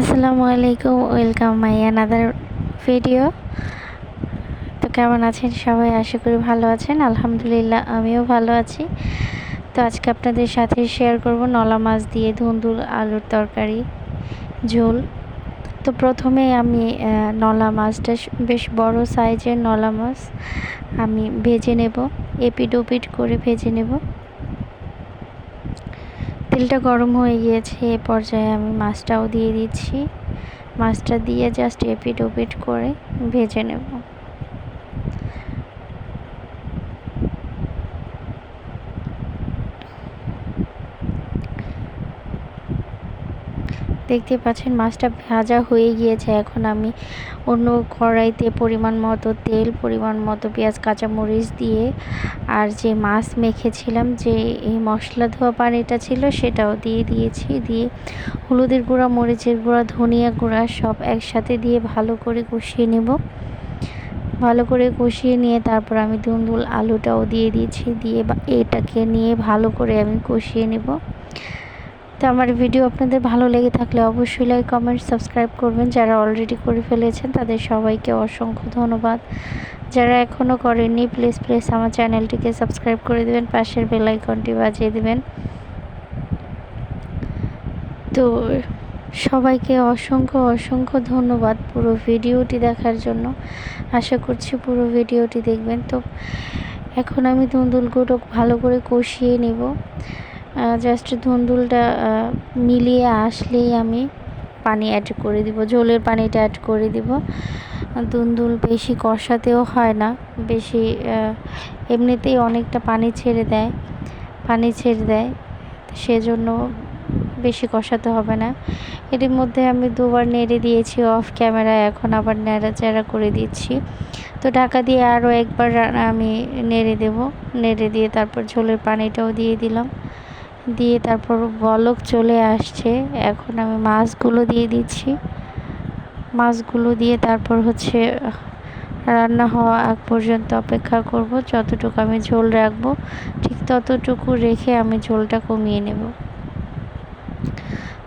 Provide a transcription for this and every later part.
আসসালামু আলাইকুম, welcome my another video. তো কেমন আছেন সবাই? আশা করি ভালো আছেন। আলহামদুলিল্লাহ, আমিও ভালো আছি। তো আজকে আপনাদের সাথে শেয়ার করব নলা মাছ দিয়ে ধুন্দুল আলুর তরকারি, ঝোল। তো প্রথমে আমি নলা মাছটা বেশ বড় সাইজের নলা মাছ আমি ভেজে নেব এপিড ওপিড করে ভেজে নেব। তেলটা গরম হয়ে গিয়েছে, এ পর্যায়ে আমি মাছটাও দিয়ে দিচ্ছি। মাছটা দিয়ে জাস্ট এপিট ওপিট করে ভেজে নেব। দেখতে পাচ্ছেন, মাছটা ভাজা হয়ে গিয়েছে। এখন আমি অন্য কড়াইতে পরিমাণ মতো তেল, পরিমাণ মতো পেঁয়াজ, কাঁচামরিচ দিয়ে আর যে মাছ মেখেছিলাম, যে এই মশলা ধোয়া পানিটা ছিল, সেটাও দিয়ে দিয়েছি। দিয়ে হলুদের গুঁড়া, মরিচের গুঁড়া, ধনিয়া গুঁড়া সব একসাথে দিয়ে ভালো করে কষিয়ে নেব। ভালো করে কষিয়ে নিয়ে তারপর আমি দুন্দুল আলুটাও দিয়ে দিয়েছি। দিয়ে এটাকে নিয়ে ভালো করে আমি কষিয়ে নেব। তো আমার ভিডিও আপনাদের ভালো লেগে থাকলে অবশ্যই লাইক কমেন্ট সাবস্ক্রাইব করবেন। যারা অলরেডি করে ফেলেছেন, তাদের সবাইকে অসংখ্য ধন্যবাদ। যারা এখনও করেননি প্লিজ প্লিজ আমার চ্যানেলটিকে সাবস্ক্রাইব করে দেবেন, পাশের বেল আইকনটি বাজিয়ে দেবেন। তো সবাইকে অসংখ্য অসংখ্য ধন্যবাদ পুরো ভিডিওটি দেখার জন্য। আশা করছি পুরো ভিডিওটি দেখবেন। তো এখন আমি তুন্দুল ধুন্দুলগুলো ভালো করে কষিয়ে নেব। জাস্ট ধুন্দুলটা মিলিয়ে আসলেই আমি পানি অ্যাড করে দিব, ঝোলের পানিটা অ্যাড করে দিব। ধুন্দুল বেশি কষাতেও হয় না, বেশি এমনিতেই অনেকটা পানি ছেড়ে দেয়, পানি ছেড়ে দেয় সেজন্য বেশি কষাতে হবে না। এটির মধ্যে আমি দুবার নেড়ে দিয়েছি অফ ক্যামেরা এখন আবার নেড়াচাড়া করে দিচ্ছি। তো ঢাকা দিয়ে আরও একবার আমি নেড়ে দেব, নেড়ে দিয়ে তারপর ঝোলের পানিটাও দিয়ে দিলাম। দিয়ে তারপর বলক চলে আসছে। এখন আমি মাছগুলো দিয়ে দিচ্ছি। মাছগুলো দিয়ে তারপর হচ্ছে রান্না হওয়া আগ পর্যন্ত অপেক্ষা করব। যতটুকু আমি ঝোল রাখব, ঠিক ততটুকু রেখে আমি ঝোলটা কমিয়ে নেব।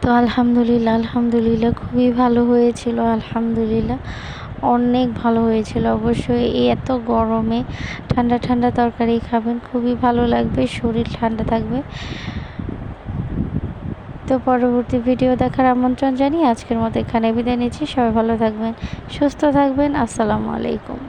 তো আলহামদুলিল্লাহ আলহামদুলিল্লাহ, খুবই ভালো হয়েছিল, আলহামদুলিল্লাহ। অনেক ভালো হয়েছিল অবশ্যই। এই এত গরমে ঠান্ডা ঠান্ডা তরকারি খাবেন, খুবই ভালো লাগবে, শরীর ঠান্ডা থাকবে। তো পরবর্তী ভিডিও দেখার আমন্ত্রণ জানিয়ে আজকের মতো এখানে বিদায় নিচ্ছি। সবাই ভালো থাকবেন, সুস্থ থাকবেন। আসসালামু আলাইকুম।